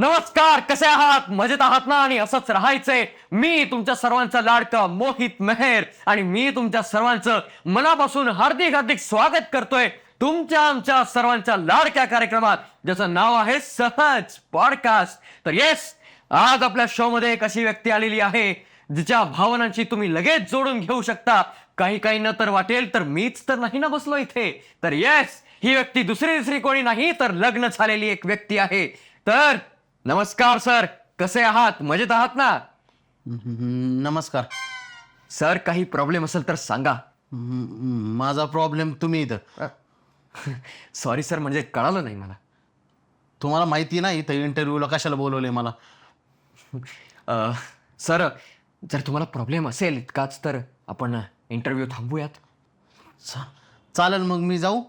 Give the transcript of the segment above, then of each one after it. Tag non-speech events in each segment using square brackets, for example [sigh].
नमस्कार कसे आहात? मजेत आहात ना? आणि असंच राहायचंय. मी तुमच्या सर्वांचा लाडकं मोहित मेहर आणि मी तुमच्या सर्वांचं मनापासून हार्दिक हार्दिक स्वागत करतोय तुमच्या आमच्या सर्वांच्या लाडक्या कार्यक्रमात ज्याचं नाव आहे सहज पॉडकास्ट तर येस आज आपल्या शो मध्ये एक अशी व्यक्ती आलेली आहे जिच्या भावनांची तुम्ही लगेच जोडून घेऊ शकता. काही काही न तर वाटेल तर मीच तर नाही ना बसलो इथे. तर येस ही व्यक्ती दुसरी दुसरी कोणी नाही तर लग्न झालेली एक व्यक्ती आहे. तर नमस्कार सर. कसे आहात? मजेत आहात ना? नमस्कार. सर काही प्रॉब्लेम असेल तर सांगा. माझा प्रॉब्लेम तुम्ही इथं. सॉरी सर म्हणजे कळालं नाही मला. तुम्हाला माहिती नाही इथं इंटरव्ह्यूला कशाला बोलवले मला? अ, सर जर तुम्हाला प्रॉब्लेम असेल इतकाच तर आपण इंटरव्ह्यू थांबूयात. चा- चालेल मग मी जाऊ.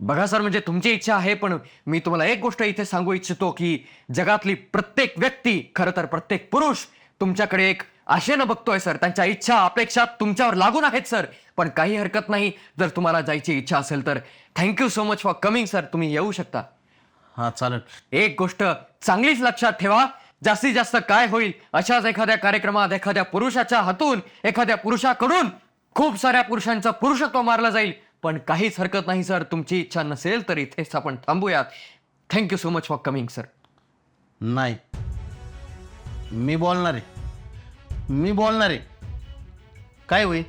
बघा सर म्हणजे तुमची इच्छा आहे पण मी तुम्हाला एक गोष्ट इथे सांगू इच्छितो की जगातली प्रत्येक व्यक्ती खरं तर प्रत्येक पुरुष तुमच्याकडे एक आशेनं बघतोय सर. त्यांच्या इच्छा अपेक्षा तुमच्यावर लागून आहेत सर. पण काही हरकत नाही. जर तुम्हाला जायची इच्छा असेल तर thank you so much for coming sir. तुम्ही येऊ शकता. हां चालेल. एक गोष्ट चांगलीच लक्षात ठेवा. जास्तीत जास्त काय होईल अशाच एखाद्या कार्यक्रमात एखाद्या पुरुषाच्या हातून एखाद्या पुरुषाकडून खूप साऱ्या पुरुषांचं पुरुषत्व मारलं जाईल. पण काहीच हरकत नाही सर. तुमची इच्छा नसेल तर इथेच आपण थांबूयात. Thank you so much for coming sir नाही. मी बोलणार आहे. मी बोलणार आहे. काय होईल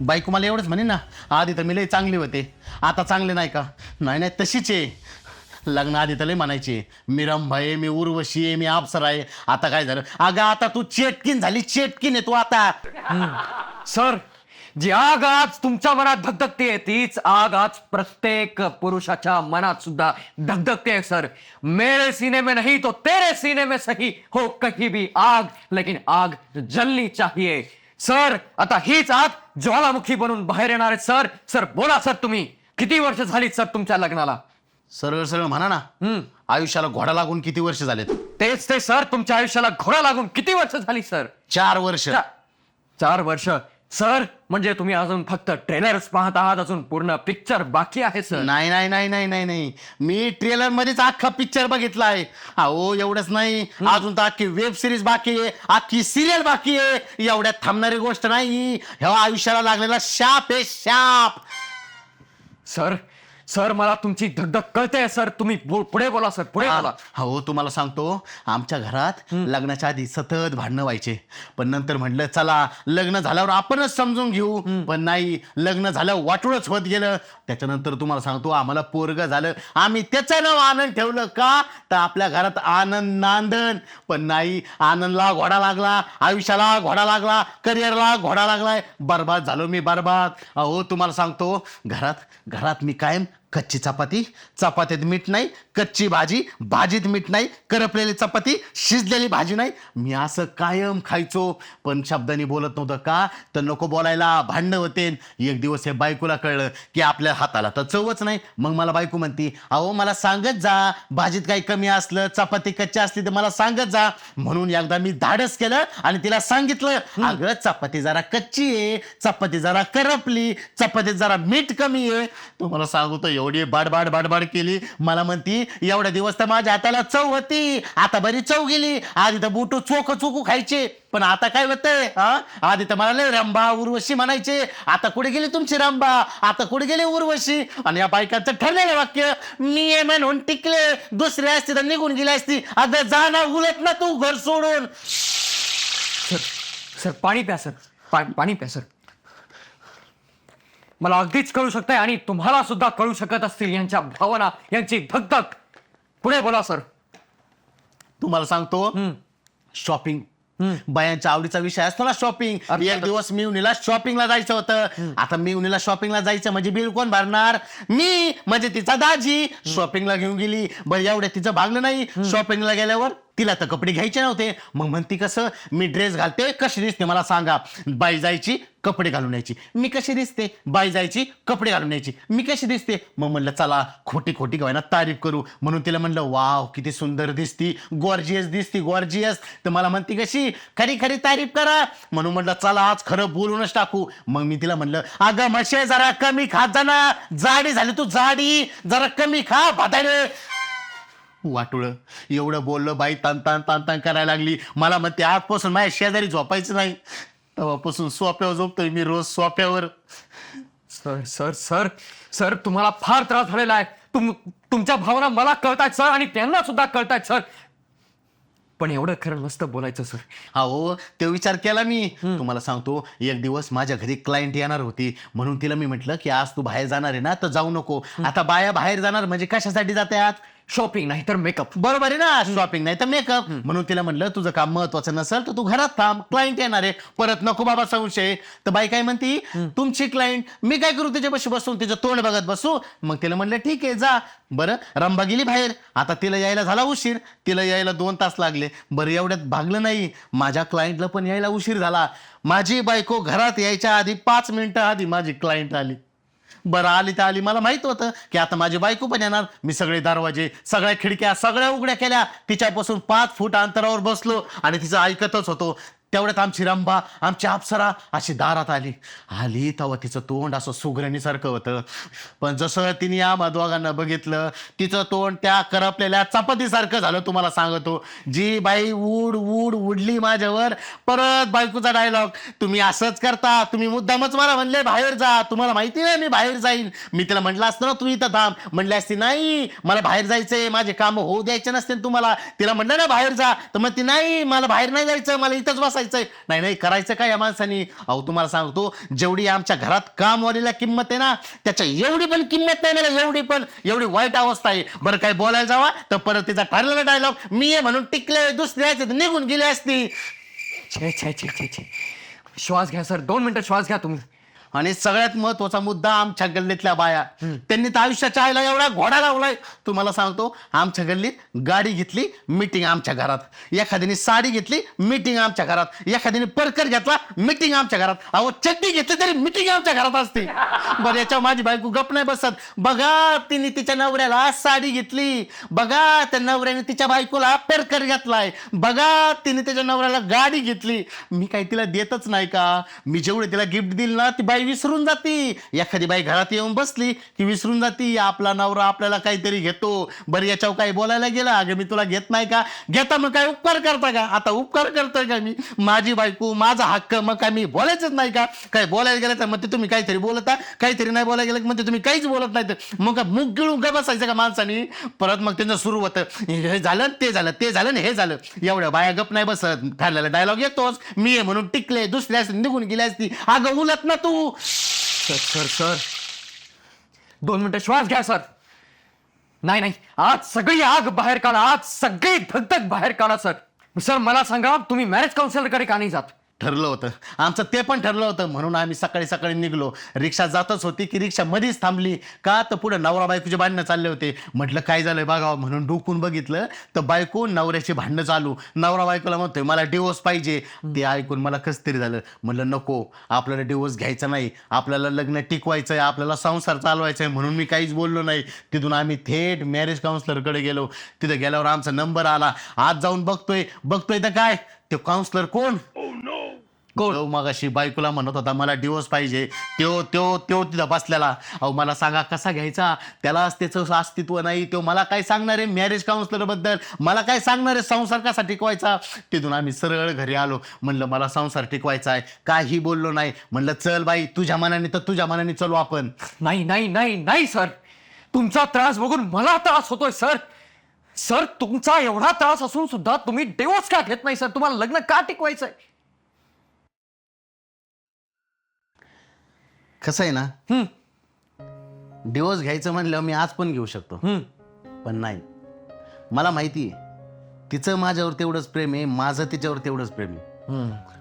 बायको मला एवढंच म्हणे ना आधी तर मी लय चांगले होते. आता चांगले नाही का? नाही नाही तशीच आहे. लग्न आधी तर लय म्हणायचे मी रंभा आहे मी उर्वशी आहे मी अप्सरा आहे. आता काय झालं? अगं आता तू चेटकीन झाली चेटकीन आहे तू आता. सर जी आग आज तुमच्या मनात धगधगते तीच आग आज प्रत्येक पुरुषाच्या मनात सुद्धा धगधगते सर. मेरे सीने में नहीं तो तेरे सीने में सही हो कहीं भी आग लेकिन आग जलनी चाहिए. सर आता हीच आग ज्वालामुखी बनून बाहेर येणार आहे सर. सर बोला सर तुम्ही. किती वर्ष झाली सर तुमच्या लग्नाला? सरळ सरळ म्हणा ना. हम्म. आयुष्याला घोडा लागून किती वर्ष झालेत? तेच ते सर. तुमच्या आयुष्याला घोडा लागून किती वर्ष झाली सर? चार वर्ष. चा- चार वर्ष. सर म्हणजे तुम्ही अजून फक्त ट्रेलर्स पाहत आहात अजून पूर्ण पिक्चर बाकी आहे सर नाही नाही नाही नाही नाही नाही. मी ट्रेलर मध्येच अख्खा पिक्चर बघितलाय. अहो एवढंच नाही. अजून तर अख्खी वेब सिरीज बाकी आहे अख्खी सिरियल बाकी आहे. एवढ्यात थांबणारी गोष्ट नाही. ह्या आयुष्याला लागलेला शाप आहे शाप. सर सर मला तुमची धगधग कळते सर. तुम्ही बो- पुढे बोला सर. पुढे बोला. हो तुम्हाला सांगतो. आमच्या घरात लग्नाच्या आधी सतत भांडणं व्हायचे. पण नंतर म्हटलं चला लग्न झाल्यावर आपणच समजून घेऊ. पण नाही लग्न झालं वाटूळच होत गेलं. त्याच्यानंतर तुम्हाला सांगतो आम्हाला पोरग झालं. आम्ही त्याचं नाव आनंद ठेवलं का? तर आपल्या घरात आनंद नांदन. पण नाही आनंदला घोडा लागला आयुष्याला घोडा लागला करिअरला घोडा लागलाय. बर्बाद झालो मी बर्बाद. अहो तुम्हाला सांगतो घरात घरात मी कायम कच्ची चपाती चपातीत मीठ नाही कच्ची भाजी भाजीत मीठ नाही करपलेली चपाती शिजलेली भाजी नाही. मी असं कायम खायचो. पण शब्दांनी बोलत नव्हतं का? तर नको बोलायला भांडणं होते. एक दिवस हे बायकोला कळलं की आपल्या हाताला तर चवच नाही. मग मला बायको म्हणती अहो मला सांगत जा. भाजीत काही कमी असलं चपाती कच्ची असली तर मला सांगत जा. म्हणून एकदा मी धाडस केलं आणि तिला सांगितलं अगं चपाती जरा कच्ची आहे. चपाती जरा करपली. चपातीत जरा मीठ कमी आहे. तुम्हाला सांगतो एवढी बाडबाड बाडबाड केली. मला म्हणती एवढे दिवस तर माझ्या हाताला चव होती. आता बरी चव गेली. आधी तर बुटू चोख चोखू खायचे. पण आता काय होतंय? हा? आधी तर मला रंबा उर्वशी म्हणायचे. आता कुठे गेली तुमची रंबा आता कुठे गेली उर्वशी? आणि या बायकांचं ठरलेलं वाक्य मी आहे म्हणून टिकले. दुसरी असती तर निघून गेली असती. आता जा ना उलट ना तू घर सोडून. सर सर पाणी प्या सर. पा- पाणी प्या सर. मला अगदीच कळू शकतंय आणि तुम्हाला सुद्धा कळू शकत असतील यांच्या भावना यांची धगधग. पुढे बोला सर. तुम्हाला सांगतो शॉपिंग. बायांच्या आवडीचा विषय असतो ना शॉपिंग. एक दिवस मिवनीला शॉपिंगला जायचं होतं. आता मिवनीला शॉपिंगला जायचं म्हणजे बिल कोण भरणार? मी म्हणजे तिचा दाजी. शॉपिंगला घेऊन गेली. बरं एवढ्या तिचं भागलं नाही. शॉपिंगला गेल्यावर तिला तर कपडे घ्यायचे नव्हते. मग म्हणती कसं मी ड्रेस घालते कशी दिसते मला सांगा. बाई जायची कपडे घालून यायची. मी कशी दिसते? बाई जायची कपडे घालून यायची. मी कशी दिसते? मग म्हणलं चला खोटी खोटी गव्हाना तारीफ करू. म्हणून तिला म्हणलं वाव किती सुंदर दिसती. गॉर्जियस दिसती गॉर्जियस तर मला म्हणती कशी खरी खरी तारीफ करा. म्हणून म्हटलं चला आज खरं बोलूनच टाकू. मग मी तिला म्हणलं अगं म्हशे जरा कमी खात जा जाडी झाली तू जाडी. जरा कमी खा भाताने. वाटुळ. एवढं बोललं बाई तान तान तान तान करायला लागली. मला म्हणते आजपासून माझ्या शेजारी झोपायचं नाही. तेव्हापासून सोप्यावर झोपतोय मी रोज सोप्यावर. सर सर सर सर तुम्हाला फार त्रास झालेला आहे. तुम तुमच्या भावना मला कळतायत सर आणि त्यांना सुद्धा कळतायत सर. पण एवढं खरं नसतं बोलायचं सर. अहो ते विचार केला मी. तुम्हाला सांगतो एक दिवस माझ्या घरी क्लायंट येणार होती. म्हणून तिला मी म्हटलं की आज तू बाहेर जाणार आहे ना तर जाऊ नको. आता बाया बाहेर जाणार म्हणजे कशासाठी जाते आज? शॉपिंग नाही तर मेकअप बरोबर आहे ना? शॉपिंग नाही तर मेकअप म्हणून तिला म्हणलं तुझं काम महत्वाचं नसेल तर तू घरात थांब. क्लायंट येणार आहे. परत नको बाबा संशय. तर बाई काय म्हणती तुमची क्लायंट मी काय करू तिच्यापाशी बसून? तिचं तोंड बघत बसू? मग तिला म्हणलं ठीक आहे जा. बरं रंबा गेली बाहेर. आता तिला यायला झाला उशीर. तिला यायला दोन तास लागले. बरं एवढ्यात भागलं नाही. माझ्या क्लायंटला पण यायला उशीर झाला. माझी बायको घरात यायच्या आधी पाच मिनिटं आधी माझी क्लायंट आली. बरं आली तर आली. मला माहीत होतं की आता माझी बायको पण येणार. मी सगळे दरवाजे सगळ्या खिडक्या सगळ्या उघड्या केल्या. तिच्यापासून पाच फूट अंतरावर बसलो आणि तिचं ऐकतच होतो. तेवढ्यात आमची रंबा आमची अप्सरा अशी दारात आली. आली तेव्हा तिचं तोंड असं सुगरणीसारखं होतं. पण जसं तिने या मधवागांना बघितलं तिचं तोंड त्या करपलेल्या चपातीसारखं झालं तुम्हाला सांगतो. जी बाई उड उड उडली माझ्यावर परत बायकोचा डायलॉग तुम्ही असंच करता तुम्ही मुद्दामच मला म्हणले बाहेर जा तुम्हाला माहिती नाही मी बाहेर जाईन. मी तिला म्हटलं असतं ना तू इथं थांब. म्हणले असते नाही मला बाहेर जायचंय माझे काम होऊ द्यायचे नसते तुम्हाला. तिला म्हटलं ना बाहेर जा. तर मग ती नाही मला बाहेर नाही जायचं मला इथंच बसायचंय नाही नाही करायचं काय या माणसानी? अहो तुम्हाला सांगतो जेवढी आमच्या घरात कामवालीला किंमत आहे ना त्याच्या एवढी पण किंमत नाही ना एवढी पण एवढी वाईट अवस्था आहे. बरं काय बोलायला जावा तर परत तिचा ठरलेला डायलॉग मी आहे म्हणून टिकले दुसऱ्याचे निघून गेले असती. छे छे छे छे छे. श्वास घ्या सर. दोन मिनिटं श्वास घ्या तुम्ही. आणि सगळ्यात महत्त्वाचा मुद्दा आमच्या गल्लीतल्या बाया. त्यांनी तर आयुष्याच्या आईला एवढा घोडा लावलाय. तुम्हाला सांगतो आमच्या गल्लीत गाडी घेतली मीटिंग आमच्या घरात. एखाद्याने साडी घेतली मीटिंग आमच्या घरात. एखाद्याने परकर घेतला मीटिंग आमच्या घरात. अहो चड्डी घेतली तरी मीटिंग आमच्या घरात असते. बरं याच्यावर माझी बायको गप नाही बसत. बघा तिने तिच्या नवऱ्याला साडी घेतली. बघा त्या नवऱ्याने तिच्या बायकोला परकर घेतलाय. बघा तिने त्याच्या नवऱ्याला गाडी घेतली. मी काही तिला देतच नाही का? मी जेवढे तिला गिफ्ट दिल ना ती बाई विसरून जाती. एखादी बाई घरात येऊन बसली की विसरून जाती. आपला नवरा आपल्याला काहीतरी घेतो. बरं याच्यावर काही बोलायला गेला? अगं मी तुला घेत नाही का? घेता मग काय उपकार करता का? आता उपकार करतोय का मी? माझी बायको माझा हक्क मग काय मी बोलायचंच नाही का? काय बोलायला गेलं तर मग ते तुम्ही काहीतरी बोलता काहीतरी नाही बोलायला गेलं की मग ते तुम्ही काहीच बोलत नाही तर मग काय मुग गिळून काय बसायचं का माणसाने? परत मग त्यांचं सुरू होतं. हे झालं ते झालं ते झालं ना हे झालं. एवढ्या बाया गप नाही बसत. ठरलेला डायलॉग येतोच. मी म्हणून टिकले दुसऱ्या असते निघून गेली असती. अगं उलत ना तू. Sir sir sir. दोन मिनिटं श्वास घ्या सर. नाही नाही. आज सगळी आग बाहेर काढा. आज सगळी धगधग बाहेर काढा सर. सर मला सांगा तुम्ही मॅरेज काउन्सिलरकडे का नाही जात? ठरलं होतं. आमचं ते पण ठरलं होतं. म्हणून आम्ही सकाळी सकाळी निघलो. रिक्षा जातच होती की रिक्षा मध्येच थांबली. का तर पुढे नवरा बायकोचे भांडणं चालले होते. म्हटलं काय झालंय बघावं म्हणून डोकून बघितलं तर बायको नवऱ्याची भांडणं चालू. नवरा बायकोला म्हणतोय मला डिवोर्स पाहिजे. ते ऐकून मला कसं तरी झालं. म्हटलं नको आपल्याला डिवोर्स घ्यायचा नाही. आपल्याला लग्न टिकवायचं आहे आपल्याला संसार चालवायचा आहे म्हणून मी काहीच बोललो नाही. तिथून आम्ही थेट मॅरेज काउन्सिलरकडे गेलो. तिथं गेल्यावर आमचा नंबर आला. आज जाऊन बघतोय. बघतोय तर काय? ते काउन्सिलर कोण? Oh, कोण? तो मग अशी बायकोला म्हणत होता मला डिवोर्स पाहिजे. त्यो त्यो त्यो तिथं बसलेला. अहो मला सांगा कसा घ्यायचा? त्यालाच त्याचं अस्तित्व नाही. तो मला काय सांगणार आहे मॅरेज काउन्सिलरबद्दल? मला काय सांगणार आहे संसार कसा टिकवायचा? तिथून आम्ही सरळ घरी आलो. म्हणलं मला संसार टिकवायचा आहे. काही बोललो नाही. म्हणलं चल बाई तुझ्या मनाने तर तुझ्या मनाने चलू आपण. नाही नाही नाही नाही सर. तुमचा त्रास बघून मला त्रास होतोय सर. सर तुमचा एवढा त्रास असून सुद्धा तुम्ही डिवोर्स का घेत नाही सर? तुम्हाला लग्न का टिकवायचंय? कसं आहे ना हम्म. डिवोर्स घ्यायचं म्हणलं मी आज पण घेऊ शकतो. हम्म. पण नाही. मला माहिती आहे तिचं माझ्यावर तेवढंच प्रेम आहे माझं तिच्यावर तेवढंच प्रेम आहे.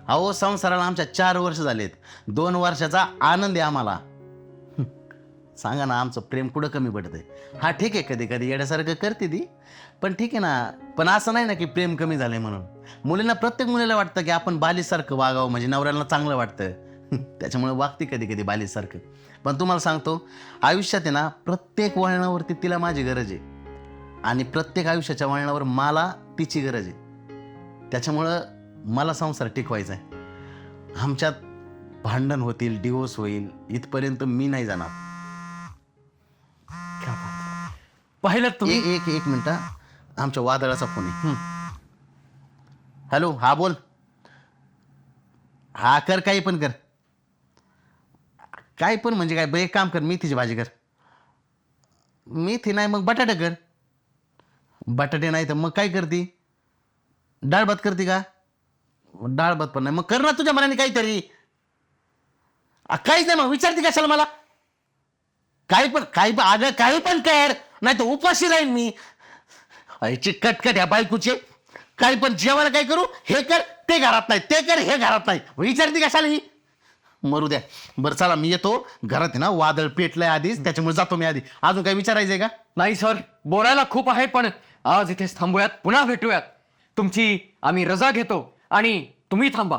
अहो संसाराला आमच्या चार वर्ष झालेत. दोन वर्षाचा आनंद आहे आम्हाला. हं. सांगा ना आमचं प्रेम कुठं कमी पडतंय? हा ठीक आहे कधी कधी येण्यासारखं करते ती. पण ठीक आहे ना पण असं नाही ना की प्रेम कमी झालंय म्हणून. मुलींना प्रत्येक मुलीला वाटतं की आपण बालीसारखं वागावं म्हणजे नवऱ्याला चांगलं वाटतं. [laughs] त्याच्यामुळे वागते कधी कधी बालीसारखं. पण तुम्हाला सांगतो आयुष्यात आहे ना प्रत्येक वळणावरती तिला माझी गरज आहे. आणि प्रत्येक आयुष्याच्या वळणावर मला तिची गरज आहे. त्याच्यामुळं मला संसार टिकवायचा आहे. आमच्यात भांडण होतील डिवोर्स होईल इथपर्यंत मी नाही जाणार. पाहिलं तुम्ही? एक एक एक मिनिट. आमच्या वादळाचा फोन आहे. हॅलो हा बोल. हा कर काही पण कर. काय पण म्हणजे काय बरं, एक काम कर मेथीची भाजी कर. मेथी नाही मग बटाटे कर. बटाटे नाही तर मग काय करते? डाळ भात करते का? डाळ भात पण नाही. मग कर ना तुझ्या मनाने काहीतरी. काहीच नाही मग विचारते कशाला मला? काही पण काही पण अगं काही पण कर. नाही तर उपाशी राहीन मी. याची कटकट ह्या बायकूचे. काही पण जेवायला काय करू? हे कर ते घरात नाही ते कर हे घरात नाही. विचारते कशाला ही? मरू द्या. बरं चला मी येतो. घरात आहे ना वादळ पेटलंय आधीच त्याच्यामुळे जातो मी आधी. अजून काही विचारायचंय का? नाही सर. बोलायला खूप आहे पण आज इथेच थांबूयात पुन्हा भेटूयात. तुमची आम्ही रजा घेतो आणि तुम्ही थांबा.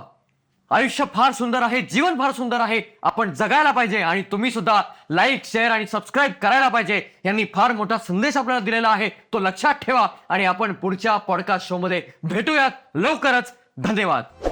आयुष्य फार सुंदर आहे जीवन फार सुंदर आहे. आपण जगायला पाहिजे आणि तुम्ही सुद्धा लाईक शेअर आणि सबस्क्राईब करायला पाहिजे. यांनी फार मोठा संदेश आपल्याला दिलेला आहे. तो लक्षात ठेवा आणि आपण पुढच्या पॉडकास्ट शो मध्ये भेटूयात. लवकरच. धन्यवाद.